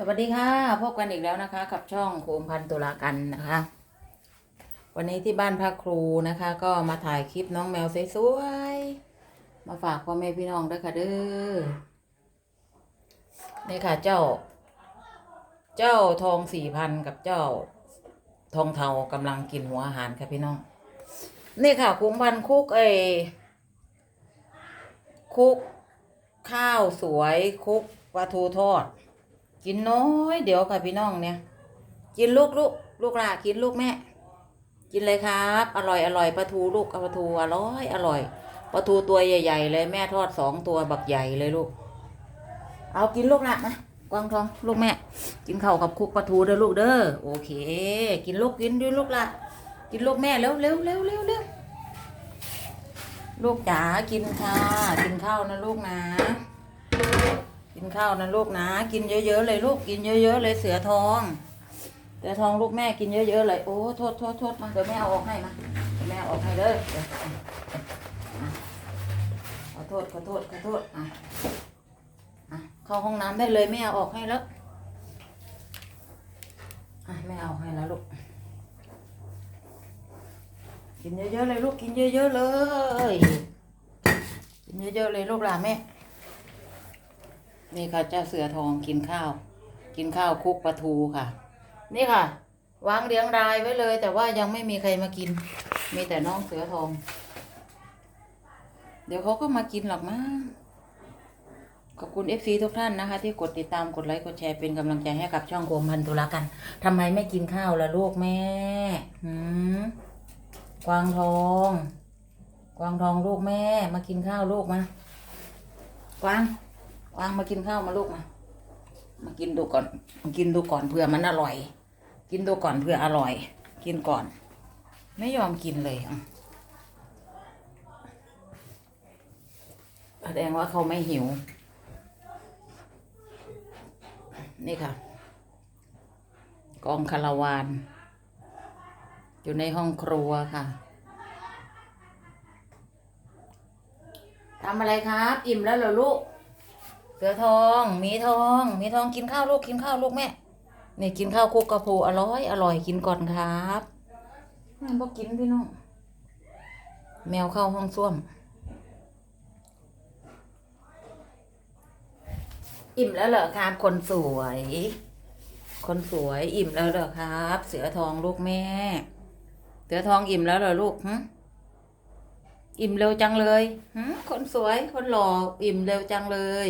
สวัสดีค่ะพบกันอีกแล้วนะคะ กับช่องโคมพันตุลากันนะคะ วันนี้ที่บ้านพักครูนะคะ ก็มาถ่ายคลิปน้องแมวสวยๆมาฝากพ่อแม่พี่น้องด้วยค่ะเด้อนี่ค่ะ เจ้า เจ้าทองสี่พันกับเจ้าทองเทากำลังกินหัวอาหารค่ะพี่น้อง นี่ค่ะคุ้มพันคุกไอคุกข้าวสวยคุกปลาทูทอด กินน้อยเดี๋ยวค่ะพี่น้องเนี่ย กินลูกลูกลูกหลากินลูกแม่ กินเลยครับ อร่อยอร่อยปลาทูลูกเอาปลาทูอร่อยอร่อยปลาทูตัวใหญ่ ๆ เลยแม่ทอดสองตัวบักใหญ่เลยลูก เอากินลูกละนะกวางทองลูกแม่ กินข้าวกับคุกปลาทูเด้อลูกเด้อโอเค กินลูกกินด้วยลูกละกินลูกแม่เร็วเร็วเร็วเร็วเร็วลูกจ๋ากินค่ะ กินข้าวนะลูกนะ กินข้าวนะลูกนะ กินเยอะๆเลยลูกกินเยอะๆเลยเสือทองเสือทองลูกแม่กินเยอะๆเลยโอ้โทษโทษโทษมาเดี๋ยวแม่เอาออกให้มาเดี๋ยวแม่เอาออกให้เลยขอโทษขอโทษขอโทษอะอะเข้าห้องน้ำได้เลยแม่เอาออกให้แล้วอะแม่เอาให้แล้วลูกกินเยอะๆเลยลูกกินเยอะๆเลยกินเยอะๆเลยลูกหลานแม่ นี่ค่ะเจ้าเสือทองกินข้าว กินข้าวคลุกปลาทูค่ะ นี่ค่ะ วางเรียงรายไว้เลย แต่ว่ายังไม่มีใครมากิน มีแต่น้องเสือทอง เดี๋ยวเขาก็มากินหรอกมั้งขอบคุณเอฟซีทุกท่านนะคะ ที่กดติดตามกดไลค์กดแชร์เป็นกำลังใจให้กับช่องโคมพันธุลากันทำไมไม่กินข้าวล่ะลูกแม่หืมกวางทอง กวางทองลูกแม่ มากินข้าวลูกมากวาง วางมากินข้าวมาลูกมา มากินดูก่อน มากินดูก่อนเผื่อมันอร่อย กินดูก่อนเผื่ออร่อย กินก่อน ไม่ยอมกินเลยแสดงว่าเขาไม่หิว นี่ค่ะ กองคาราวาน อยู่ในห้องครัวค่ะทำอะไรครับ อิ่มแล้วเหรอลูก เสือทองหมีทองหมีทองกินข้าวลูกกินข้าวลูกแม่นี่กินข้าวคุกกระพูอร่อยอร่อยกินก่อนครับแม่บอกกินพี่น้องแมวเข้าห้องส้วม อิ่มแล้วเหรอครับ คนสวย คนสวยอิ่มแล้วเหรอครับ เสือทองลูกแม่ เสือทองอิ่มแล้วเหรอลูกหึอิ่มเร็วจังเลยหึคนสวยคนหล่ออิ่มเร็วจังเลย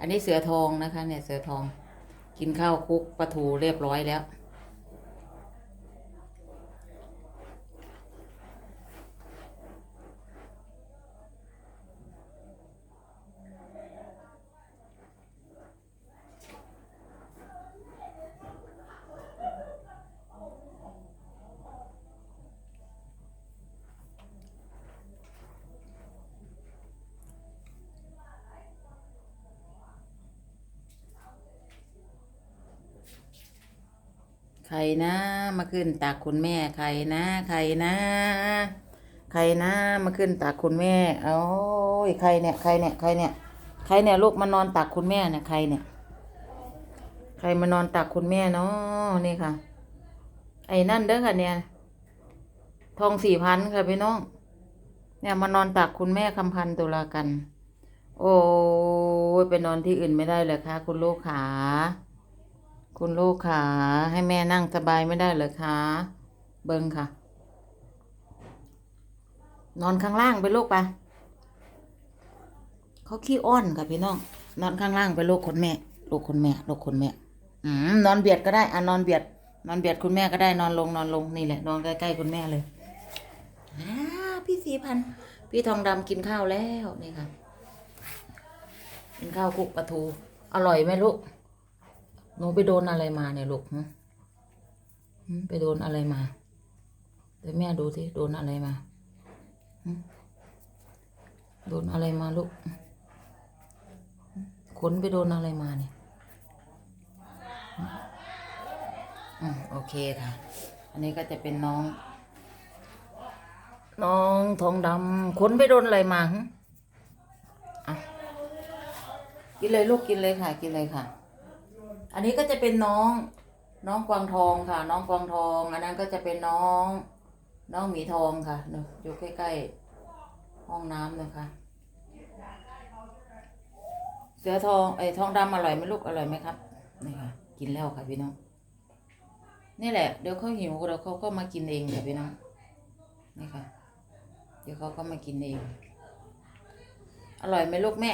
อันนี้เสือทองนะคะ เนี่ยเสือทอง กินข้าวคุกปลาทูเรียบร้อยแล้ว ใครนะมาขึ้นตักคุณแม่ใครนะใครนะ ใครนะมาขึ้นตักคุณแม่โอ้ยใครเนี่ยใครเนี่ยใครเนี่ยใครเนี่ยลูกมานอนตักคุณแม่เนี่ยใครเนี่ย ใครมานอนตักคุณแม่เนาะนี่ค่ะ ไอ้นั่นเด้อค่ะเนี่ย ทองสี่พันค่ะพี่น้องเนี่ยมานอนตักคุณแม่คำพันตุลากัน โอ้ยไปนอนที่อื่นไม่ได้เลยค่ะ คุณลูกขา คุณลูกขาให้แม่นั่งสบายไม่ได้เหรอคะ เบิ้งค่ะ นอนข้างล่างไปลูกไปเขาขี้อ้อนค่ะพี่น้อง นอนข้างล่างไปลูกคนแม่ลูกคนแม่ลูกคนแม่อืมนอนเบียดก็ได้อะนอนเบียด นอนเบียดคุณแม่ก็ได้นอนลงนอนลงนี่แหละ นอนใกล้ๆคุณแม่เลยอ่าพี่สีพันพี่ทองดำกินข้าวแล้วนี่ค่ะกินข้าวคุกปลาทู อร่อยไหมลูก หนูไปโดนอะไรมาเนี่ยลูกหึไปโดนอะไรมาเดี๋ยวแม่ดูสิโดนอะไรมาโดนอะไรมาลูกขนไปโดนอะไรมาเนี่ยอืมโอเคค่ะ อันนี้ก็จะเป็นน้อง น้องทองดำขนไปโดนอะไรมาหึอะกินเลยลูกกินเลยค่ะ กินเลยค่ะ อันนี้ก็จะเป็นน้องน้องกวางทองค่ะ น้องกวางทอง อันนั้นก็จะเป็นน้อง น้องหมีทองค่ะเนอะอยู่ใกล้ๆห้องน้ำนะคะ เสือทองไอ้ทองดำอร่อยไหมลูกอร่อยไหมครับนี่ค่ะ กินแล้วค่ะพี่น้องนี่แหละเดี๋ยวเขาหิวเดี๋ยวเขาก็มากินเองค่ะพี่น้องนี่ค่ะ เดี๋ยวเขาก็มากินเอง อร่อยไหมลูกแม่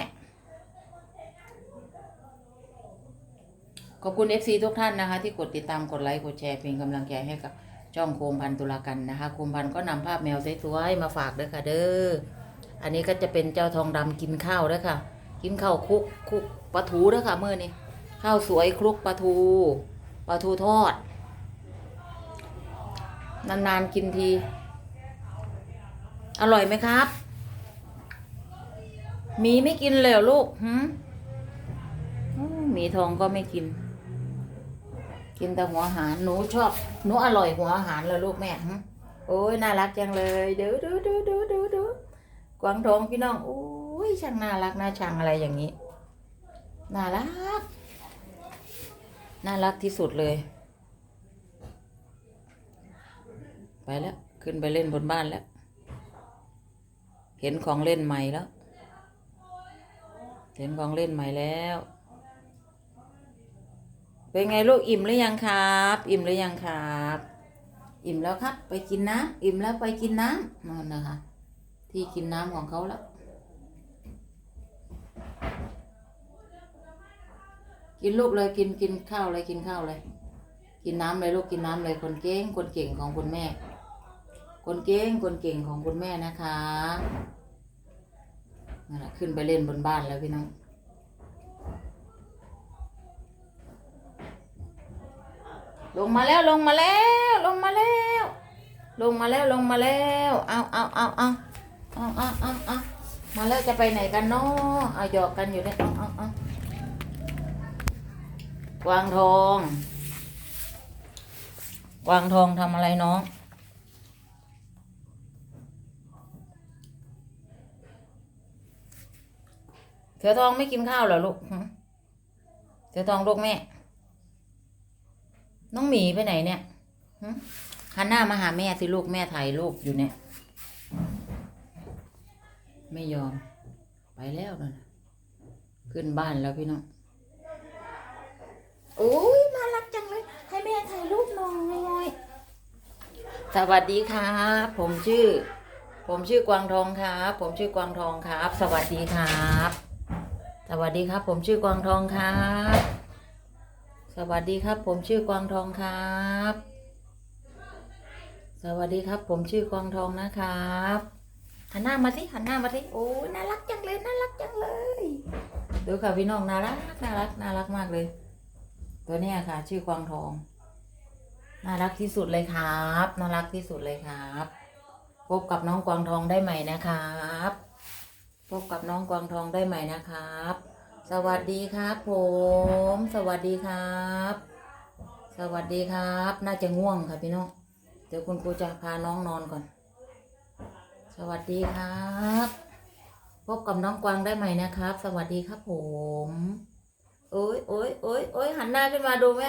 ขอบคุณ FC ทุกท่านนะคะ ที่กดติดตามกดไลค์กดแชร์เป็นกำลังใจให้กับจ้องโคมพันตุลากันนะคะโคมพันก็นำภาพแมวสวยๆมาฝากด้วยค่ะเด้ออันนี้ก็จะเป็นเจ้าทองดำกินข้าวด้วยค่ะ กินข้าวคลุกคุกปลาทูด้วยค่ะเมื่อนี้ข้าวสวยคลุกปลาทูปลาทูทอด นานๆกินที อร่อยไหมครับ มีไม่กินเลยลูกหืมอืมหมีทองก็ไม่กิน กินแต่หัวอาหารหนูชอบหนูอร่อยหัวอาหารเลยลูกแม่โอ้ยน่ารักจังเลยดูดูดูดูดูดูกวางทองพี่น้องโอ้ยช่างน่ารักน่าชังอะไรอย่างนี้น่ารักน่ารักที่สุดเลย ไปแล้ว ขึ้นไปเล่นบนบ้านแล้ว เห็นของเล่นใหม่แล้ว เห็นของเล่นใหม่แล้ว เป็นไงลูกอิ่มหรือยังครับ อิ่มหรือยังครับ อิ่มแล้วครับ ไปกินน้ำอิ่มแล้วไปกินน้ำนั่นนะคะ ที่กินน้ำของเขาแล้ว กินลูกเลยกินกินข้าวเลยกินข้าวเลย กินน้ำเลยลูกกินน้ำเลยคนเก่งคนเก่งของคุณแม่ คนเก่งคนเก่งของคุณแม่นะคะนั่นแหละขึ้นไปเล่นบนบ้านแล้วพี่น้อง ลงมาแล้วลงมาแล้ว ลงมาแล้ว ลงมาแล้วลงมาแล้วเอาเอาเอาเอาเอาเอาเอาเอามาแล้วจะไปไหนกันเนาะเอาหยอกกันอยู่เนี่ยเอาเอาเอากวางทองกวางทองทำอะไรน้องเสือทองไม่กินข้าวเหรอลูกเสือทองลูกแม่ น้องหมีไปไหนเนี่ยหึหันหน้ามาหาแม่สิลูกแม่ถ่ายรูปอยู่เนี่ย ไม่ยอม ไปแล้วนะขึ้นบ้านแล้วพี่น้องโอ้ยน่ารักจังเลย ให้แม่ถ่ายรูปหน่อยสวัสดีครับ ผมชื่อ ผมชื่อกวางทองครับ ผมชื่อกวางทองครับ สวัสดีครับ สวัสดีครับ ผมชื่อกวางทองครับ สวัสดีครับ ผมชื่อกวางทองครับ สวัสดีครับ ผมชื่อกวางทองนะครับหันหน้ามาสิหันหน้ามาสิโอ้น่ารักจังเลยน่ารักจังเลยดูค่ะพี่น้องน่ารักน่ารักน่ารักมากเลย ตัวนี้ค่ะ ชื่อกวางทองน่ารักที่สุดเลยครับน่ารักที่สุดเลยครับพบกับน้องกวางทองได้ใหม่นะครับ พบกับน้องกวางทองได้ใหม่นะครับ สวัสดีครับผม สวัสดีครับ สวัสดีครับ น่าจะง่วงค่ะพี่น้อง เดี๋ยวคุณครูจะพาน้องนอนก่อน สวัสดีครับ พบกับน้องกวางได้ใหม่นะครับ สวัสดีครับผม โอ้ยโอ้ยโอ้ยโอ้ยหันหน้าขึ้นมาดูแม่